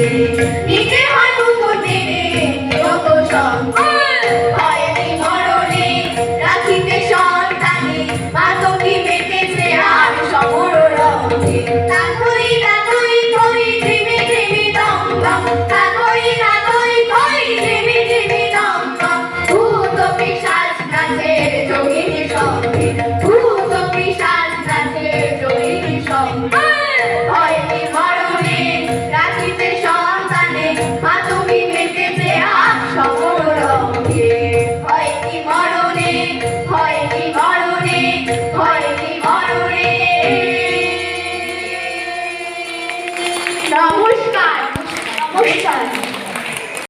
see. নমস্কার। নমস্কার।